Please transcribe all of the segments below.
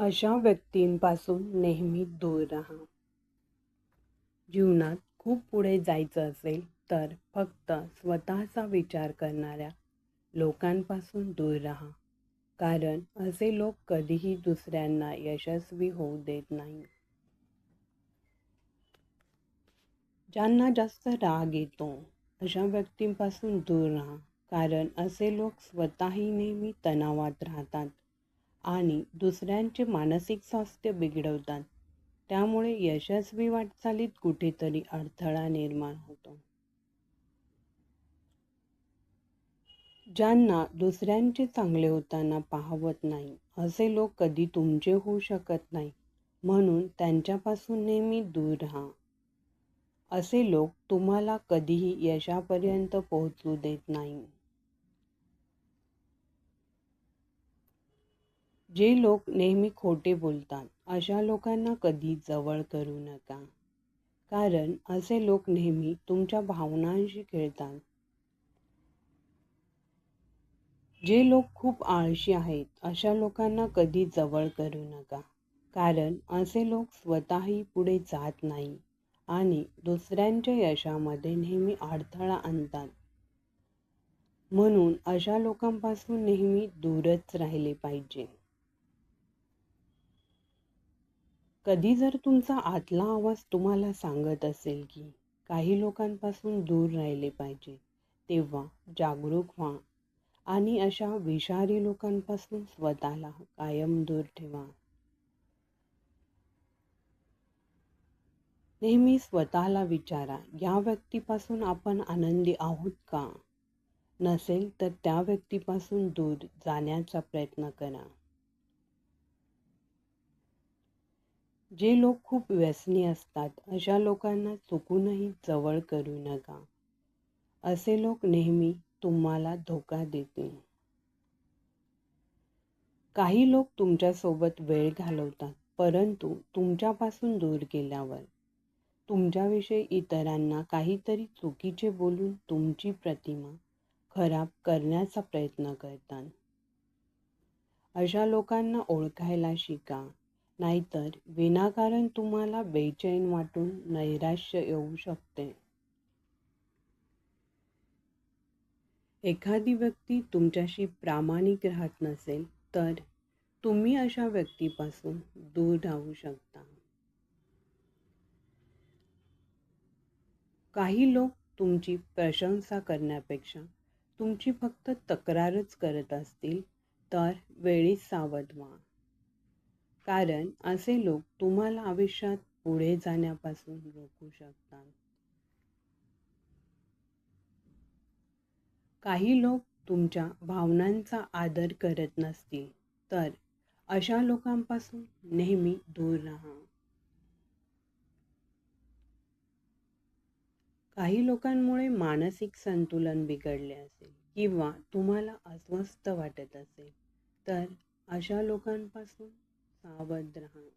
अशा व्यक्तींपासून नेहमी दूर राहा. जीवनात खूप पुढे जायचं असेल तर फक्त स्वतःचा विचार करणाऱ्या लोकांपासून दूर राहा. कारण असे लोक कधीही दुसऱ्यांना यशस्वी होऊ देत नाही ज्यांना जास्त राग येतो अशा व्यक्तींपासून दूर राहा. कारण असे लोक स्वतःही नेहमी तणावात राहतात. आणि दुसऱ्यांचे मानसिक स्वास्थ्य बिघडवतात. त्यामुळे यशस्वी वाटचालीत कुठेतरी अडथळा निर्माण होतो. ज्यांना दुसऱ्यांचे चांगले होताना पाहवत नाही असे लोक कधी तुमचे होऊ शकत नाही म्हणून त्यांच्यापासून नेहमी दूर राहा. असे लोक तुम्हाला कधीही यशापर्यंत पोहोचू देत नाही जे लोक नेहमी खोटे बोलतात अशा लोकांना कधी जवळ करू नका. कारण असे लोक नेहमी तुमच्या भावनांशी खेळतात. जे लोक खूप आळशी आहेत अशा लोकांना कधी जवळ करू नका. कारण असे लोक स्वतःही पुढे जात नाही आणि दुसऱ्यांच्या यशामध्ये नेहमी अडथळा आणतात. म्हणून अशा लोकांपासून नेहमी दूरच राहिले पाहिजे. कधी जर तुमचा आतला आवाज तुम्हाला सांगत असेल की काही लोकांपासून दूर राहिले पाहिजे तेव्हा जागरूक व्हा आणि अशा विषारी लोकांपासून स्वतःला कायम दूर ठेवा. नेहमी स्वतःला विचारा या व्यक्तीपासून आपण आनंदी आहोत का? नसेल तर त्या व्यक्तीपासून दूर जाण्याचा प्रयत्न करा. जे लोक खूप व्यसनी असतात अशा लोकांना चुकूनही जवळ करू नका. असे लोक नेहमी तुम्हाला धोका देतील. काही लोक तुमच्यासोबत वेळ घालवतात परंतु तुमच्यापासून दूर गेल्यावर. तुमच्याविषयी इतरांना काहीतरी चुकीचे बोलून तुमची प्रतिमा खराब करण्याचा प्रयत्न करतात. अशा लोकांना ओळखायला शिका. नाहीतर विनाकारण तुम्हाला बेचैन वाटून नैराश्य येऊ शकते. एखादी व्यक्ती तुमच्याशी प्रामाणिक राहत नसेल तर तुम्ही अशा व्यक्तीपासून दूर राहू शकता. काही लोक तुमची प्रशंसा करण्यापेक्षा तुमची फक्त तक्रारच करत असतील तर वेळीच सावध व्हा. कारण असे लोक तुम्हाला आयुष्यात पुढे जाण्यापासून रोखू शकतात. काही लोक तुमच्या भावनांचा आदर करत नसतील तर अशा लोकांपासून नेहमी दूर राहा. काही लोकांमुळे मानसिक संतुलन बिघडले असेल किंवा तुम्हाला अस्वस्थ वाटत असेल तर अशा लोकांपासून सावध राहा.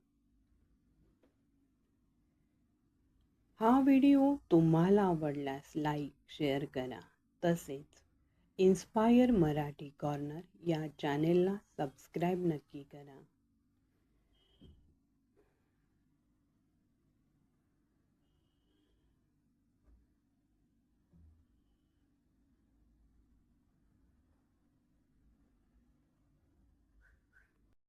हा व्हिडिओ तुम्हाला आवडल्यास लाईक शेअर करा. तसेच इन्स्पायर मराठी कॉर्नर या चॅनेलला सबस्क्राईब नक्की करा.